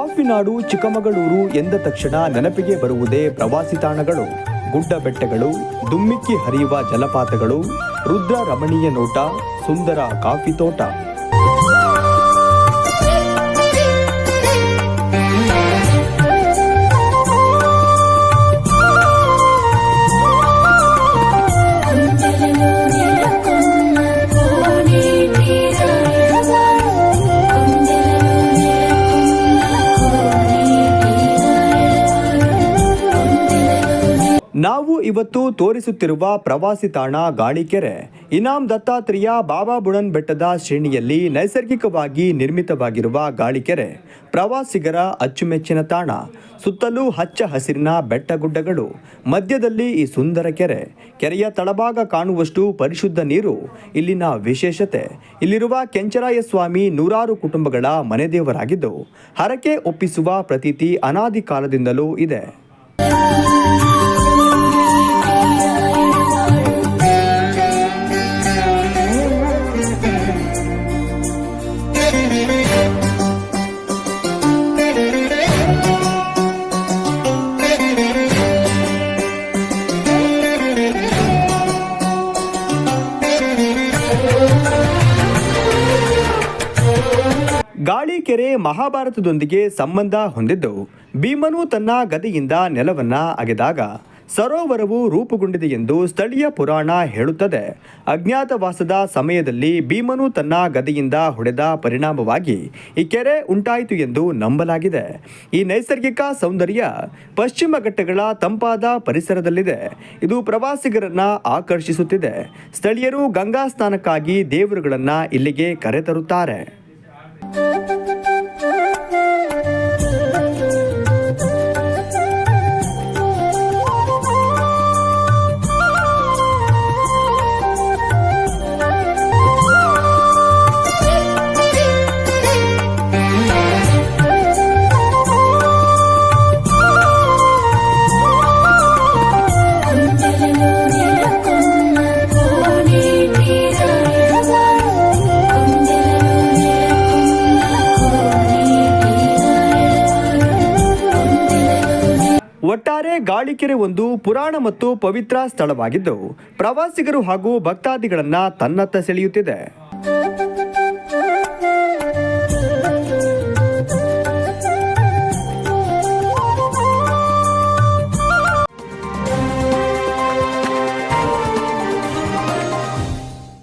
ಕಾಫಿನಾಡು, ಚಿಕ್ಕಮಗಳೂರು ಎಂದ ತಕ್ಷಣ ನೆನಪಿಗೆ ಬರುವುದೇ ಪ್ರವಾಸಿ ತಾಣಗಳು. ಗುಡ್ಡ ಬೆಟ್ಟಗಳು, ದುಮ್ಮಿಕ್ಕಿ ಹರಿಯುವ ಜಲಪಾತಗಳು ರುದ್ರ ರಮಣೀಯ ನೋಟ, ಸುಂದರ ಕಾಫಿ ತೋಟ. ನಾವು ಇವತ್ತು ತೋರಿಸುತ್ತಿರುವ ಪ್ರವಾಸಿ ತಾಣ ಗಾಳಿಕೆರೆ. ಇನಾಮ್ ದತ್ತಾತ್ರೇಯ ಬಾಬಾ ಬುಡನ್ ಬೆಟ್ಟದ ಶ್ರೇಣಿಯಲ್ಲಿ ನೈಸರ್ಗಿಕವಾಗಿ ನಿರ್ಮಿತವಾಗಿರುವ ಗಾಳಿಕೆರೆ. ಪ್ರವಾಸಿಗರ ಅಚ್ಚುಮೆಚ್ಚಿನ ತಾಣ. ಸುತ್ತಲೂ ಹಚ್ಚ ಹಸಿರಿನ ಬೆಟ್ಟಗುಡ್ಡಗಳು. ಮಧ್ಯದಲ್ಲಿ ಈ ಸುಂದರ ಕೆರೆ. ಕೆರೆಯ ತಳಭಾಗ ಕಾಣುವಷ್ಟು ಪರಿಶುದ್ಧ ನೀರು. ಇಲ್ಲಿನ ವಿಶೇಷತೆ. ಇಲ್ಲಿರುವ ಕೆಂಚರಾಯ ಸ್ವಾಮಿ ನೂರಾರು ಕುಟುಂಬಗಳ ಮನೆದೇವರಾಗಿದ್ದು, ಹರಕೆ ಒಪ್ಪಿಸುವ ಪ್ರತೀತಿ ಅನಾದಿ ಕಾಲದಿಂದಲೂ ಇದೆ. ಗಾಳಿಕೆರೆ ಮಹಾಭಾರತದೊಂದಿಗೆ ಸಂಬಂಧ ಹೊಂದಿದ್ದು ಭೀಮನು ತನ್ನ ಗದೆಯಿಂದ ನೆಲವನ್ನ ಅಗೆದಾಗ ಸರೋವರವು ರೂಪುಗೊಂಡಿದೆ ಎಂದು ಸ್ಥಳೀಯ ಪುರಾಣ ಹೇಳುತ್ತದೆ. ಅಜ್ಞಾತವಾಸದ ಸಮಯದಲ್ಲಿ ಭೀಮನು ತನ್ನ ಗದೆಯಿಂದ ಹೊಡೆದ ಪರಿಣಾಮವಾಗಿ ಈ ಕೆರೆ ಉಂಟಾಯಿತು ಎಂದು ನಂಬಲಾಗಿದೆ. ಈ ನೈಸರ್ಗಿಕ ಸೌಂದರ್ಯ ಪಶ್ಚಿಮ ಘಟ್ಟಗಳ ತಂಪಾದ ಪರಿಸರದಲ್ಲಿದೆ. ಇದು ಪ್ರವಾಸಿಗರನ್ನ ಆಕರ್ಷಿಸುತ್ತಿದೆ. ಸ್ಥಳೀಯರು ಗಂಗಾ ಸ್ನಾನಕ್ಕಾಗಿ ದೇವರುಗಳನ್ನು ಇಲ್ಲಿಗೆ ಕರೆತರುತ್ತಾರೆ. ಒಟ್ಟಾರೆ ಗಾಳಿಕೆರೆ ಒಂದು ಪುರಾಣ ಮತ್ತು ಪವಿತ್ರ ಸ್ಥಳವಾಗಿದ್ದು ಪ್ರವಾಸಿಗರು ಹಾಗೂ ಭಕ್ತಾದಿಗಳನ್ನ ತನ್ನತ್ತ ಸೆಳೆಯುತ್ತಿದೆ.